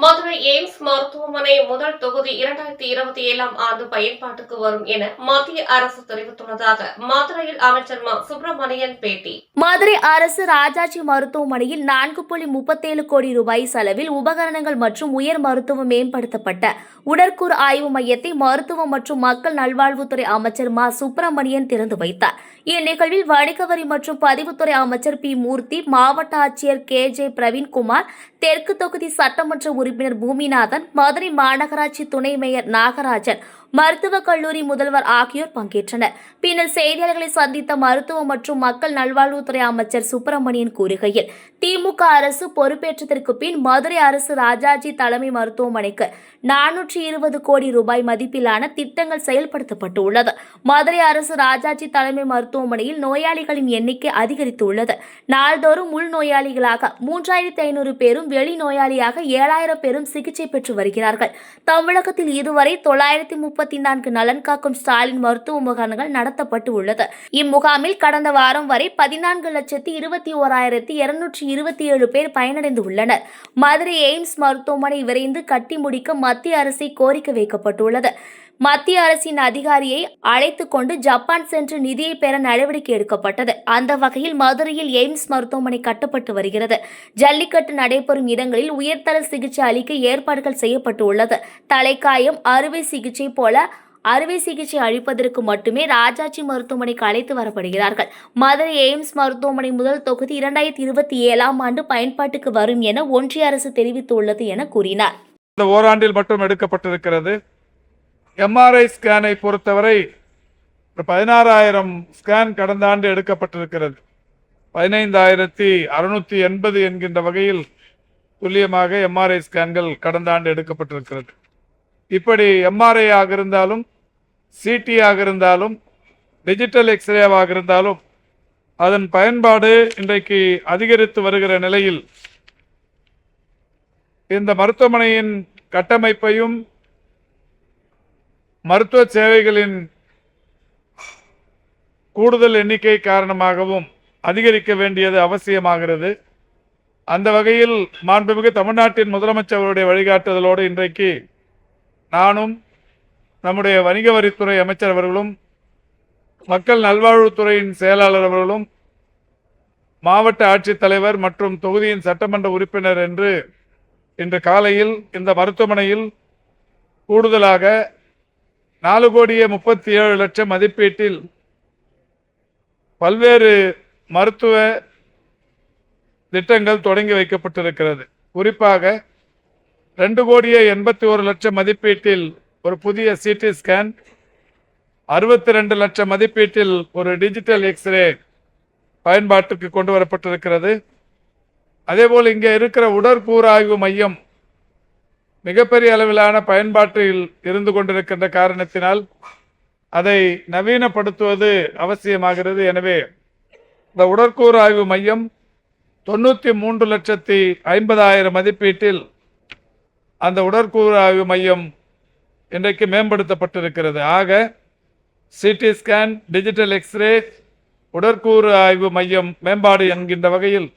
Madurai AIIMS மருத்துவமனை முதல் தொகுதி இரண்டாயிரத்தி இருபத்தி ஏழாம் ஆண்டு பயன்பாட்டுக்கு வரும் என மத்திய அரசு தெரிவித்துள்ளதாக மதுரையில் அமைச்சர் மா. சுப்பிரமணியன் பேட்டி. மதுரை அரசு ராஜாஜி மருத்துவமனையில் நான்கு புள்ளி முப்பத்தேழு கோடி ரூபாய் செலவில் உபகரணங்கள் மற்றும் உயர் மருத்துவம் மேம்படுத்தப்பட்ட உடற்கூறு ஆய்வு மையத்தை மருத்துவம் மற்றும் மக்கள் நல்வாழ்வுத்துறை அமைச்சர் மா. சுப்பிரமணியன் திறந்து வைத்தார். இந்நிகழ்வில் வணிக வரி மற்றும் பதிவுத்துறை அமைச்சர் பி. மூர்த்தி மாவட்ட ஆட்சியர் கே. ஜே. பிரவீன்குமார் தெற்கு தொகுதி சட்டமன்ற உறுப்பினர் பூமிநாதன் மதுரை மாநகராட்சி துணை மேயர் நாகராஜன் மருத்துவக் கல்லூரி முதல்வர் ஆகியோர் பங்கேற்றனர். பின்னர் செய்தியாளர்களை சந்தித்த மருத்துவ மற்றும் மக்கள் நல்வாழ்வுத்துறை அமைச்சர் சுப்பிரமணியன் கூறுகையில் திமுக அரசு பொறுப்பேற்றதற்கு பின் மதுரை அரசு ராஜாஜி தலைமை மருத்துவமனைக்கு நானூற்றி இருபது கோடி ரூபாய் மதிப்பிலான திட்டங்கள் செயல்படுத்தப்பட்டுள்ளது. மதுரை அரசு ராஜாஜி தலைமை மருத்துவமனையில் நோயாளிகளின் எண்ணிக்கை அதிகரித்துள்ளது. நாள்தோறும் உள் நோயாளிகளாக மூன்றாயிரத்தி ஐநூறு பேரும் வெளி நோயாளியாக ஏழாயிரம் பேரும் சிகிச்சை பெற்று வருகிறார்கள். தமிழகத்தில் இதுவரை தொள்ளாயிரத்தி முப்பத்தி நான்கு நலன் காக்கும் ஸ்டாலின் மருத்துவ முகாம்கள் நடத்தப்பட்டு உள்ளது. இம்முகாமில் கடந்த வாரம் வரை பதினான்கு லட்சத்தி இருபத்தி ஓராயிரத்தி இருநூற்றி இருபத்தி ஏழு பேர் பயனடைந்து உள்ளனர் மதுரை எய்ம்ஸ் மருத்துவமனை விரைந்து கட்டி முடிக்க மத்திய அரசை கோரிக்கை வைக்கப்பட்டுள்ளது. மத்திய அரசின் அதிகாரியை அழைத்து கொண்டு ஜப்பான் சென்று நிதியை பெற நடவடிக்கை எடுக்கப்பட்டது. அந்த வகையில் மதுரையில் எய்ம்ஸ் மருத்துவமனை கட்டப்பட்டு வருகிறது. ஜல்லிக்கட்டு நடைபெறும் இடங்களில் உயர்தர சிகிச்சை அளிக்க ஏற்பாடுகள் செய்யப்பட்டு உள்ளது தலைக்காயம் அறுவை சிகிச்சை போல அறுவை சிகிச்சை அளிப்பதற்கு மட்டுமே ராஜாஜி மருத்துவமனைக்கு அழைத்து வரப்படுகிறார்கள். மதுரை எய்ம்ஸ் மருத்துவமனை முதல் தொகுதி இரண்டாயிரத்தி இருபத்தி ஏழாம் ஆண்டு பயன்பாட்டுக்கு வரும் என ஒன்றிய அரசு தெரிவித்துள்ளது என கூறினார். இந்த ஓராண்டில் மட்டும் எடுக்கப்பட்டிருக்கிறது. எம்ஆர்ஐ ஸ்கேனை பொறுத்தவரை பதினாறாயிரம் ஸ்கேன் கடந்த ஆண்டு எடுக்கப்பட்டிருக்கிறது. பதினைந்தாயிரத்தி அறுநூத்தி எண்பது என்கின்ற வகையில் துல்லியமாக எம்ஆர்ஐ ஸ்கேன்கள் கடந்த ஆண்டு எடுக்கப்பட்டிருக்கிறது. இப்படி எம்ஆர்ஐ ஆக இருந்தாலும் சிடி ஆக இருந்தாலும் டிஜிட்டல் எக்ஸ்ரேவாக இருந்தாலும் அதன் பயன்பாடு இன்றைக்கு அதிகரித்து வருகிற நிலையில் இந்த மருத்துவமனையின் கட்டமைப்பையும் மருத்துவ சேவைகளின் கூடுதல் எண்ணிக்கை காரணமாகவும் அதிகரிக்க வேண்டியது அவசியமாகிறது. அந்த வகையில் மாண்புமிகு தமிழ்நாட்டின் முதலமைச்சர் அவருடைய வழிகாட்டுதலோடு இன்றைக்கு நானும் நம்முடைய வணிக வரித்துறை அமைச்சர் அவர்களும் மக்கள் நல்வாழ்வுத்துறையின் செயலாளர் அவர்களும் மாவட்ட ஆட்சித்தலைவர் மற்றும் தொகுதியின் சட்டமன்ற உறுப்பினர் என்று இன்று காலையில் இந்த மருத்துவமனையில் கூடுதலாக நாலு கோடியே முப்பத்தி ஏழு லட்சம் மதிப்பீட்டில் பல்வேறு மருத்துவ திட்டங்கள் தொடங்கி வைக்கப்பட்டிருக்கிறது. குறிப்பாக ரெண்டு கோடியே எண்பத்தி ஒரு லட்சம் மதிப்பீட்டில் ஒரு புதிய சிடி ஸ்கேன் அறுபத்தி ரெண்டு லட்சம் மதிப்பீட்டில் ஒரு டிஜிட்டல் எக்ஸ்ரே பயன்பாட்டுக்கு கொண்டு வரப்பட்டிருக்கிறது. அதேபோல் இங்கே இருக்கிற உடற்கூறாய்வு மையம் மிகப்பெரிய அளவிலான பயன்பாட்டில் இருந்து கொண்டிருக்கின்ற காரணத்தினால் அதை நவீனப்படுத்துவது அவசியமாகிறது. எனவே இந்த உடற்கூறு ஆய்வு மையம் தொண்ணூற்றி மூன்று லட்சத்தி ஐம்பதாயிரம் மதிப்பீட்டில் அந்த உடற்கூறு ஆய்வு மையம் இன்றைக்கு மேம்படுத்தப்பட்டிருக்கிறது. ஆக சிடி ஸ்கேன் டிஜிட்டல் எக்ஸ்ரே உடற்கூறு ஆய்வு மையம் மேம்பாடு என்கின்ற வகையில்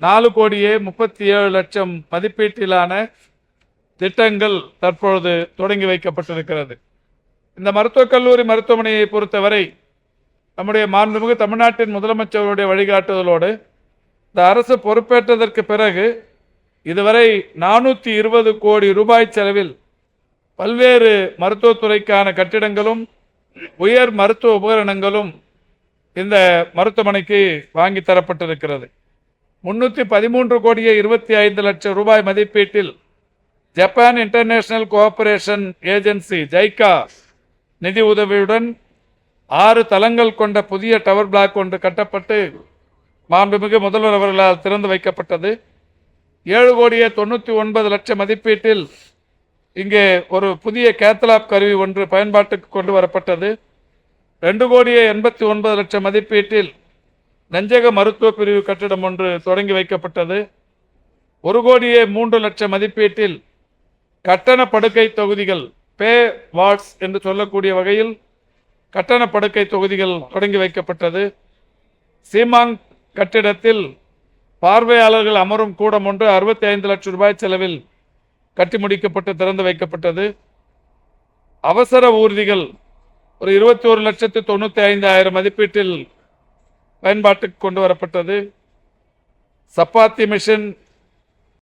நாலு கோடியே முப்பத்தி ஏழு லட்சம் மதிப்பீட்டிலான திட்டங்கள் தற்பொழுது தொடங்கி வைக்கப்பட்டிருக்கிறது. இந்த மருத்துவக் கல்லூரி மருத்துவமனையை பொறுத்தவரை நம்முடைய மாண்புமிகு தமிழ்நாட்டின் முதலமைச்சருடைய வழிகாட்டுதலோடு இந்த அரசு பொறுப்பேற்றதற்கு பிறகு இதுவரை நானூற்றி இருபது கோடி ரூபாய் செலவில் பல்வேறு மருத்துவத்துறைக்கான கட்டிடங்களும் உயர் மருத்துவ உபகரணங்களும் இந்த மருத்துவமனைக்கு வாங்கி தரப்பட்டிருக்கிறது. முன்னூற்றி பதிமூன்று கோடியே இருபத்தி ஐந்து லட்சம் ரூபாய் மதிப்பீட்டில் Japan international cooperation agency JICA நிதி உதவியுடன் ஆறு தளங்கள் கொண்ட புதிய டவர் பிளாக் ஒன்று கட்டப்பட்டு மாண்புமிகு முதல்வர் அவர்களால் திறந்து வைக்கப்பட்டது. ஏழு கோடியே தொண்ணூற்றி ஒன்பது லட்சம் மதிப்பீட்டில் இங்கே ஒரு புதிய கேத்தலாப் கருவி ஒன்று பயன்பாட்டுக்கு கொண்டு வரப்பட்டது. ரெண்டு கோடியே எண்பத்தி ஒன்பது லட்சம் மதிப்பீட்டில் நெஞ்சக மருத்துவ பிரிவு கட்டிடம் ஒன்று தொடங்கி வைக்கப்பட்டது. ஒரு கோடியே மூன்று லட்சம் மதிப்பீட்டில் கட்டண படுக்கை தொகுதிகள் பே வார்ட்ஸ் என்று சொல்லக்கூடிய வகையில் கட்டண படுக்கை தொகுதிகள் தொடங்கி வைக்கப்பட்டது. சீமாங் கட்டிடத்தில் பார்வையாளர்கள் அமரும் கூடம் ஒன்று அறுபத்தி ஐந்து லட்சம் ரூபாய் செலவில் கட்டி முடிக்கப்பட்டு திறந்து வைக்கப்பட்டது. அவசர ஊர்திகள் ஒரு இருபத்தி ஒரு லட்சத்து தொண்ணூற்றி ஐந்து ஆயிரம் மதிப்பீட்டில் பயன்பாட்டுக்கு கொண்டு வரப்பட்டது. சப்பாத்தி மிஷின்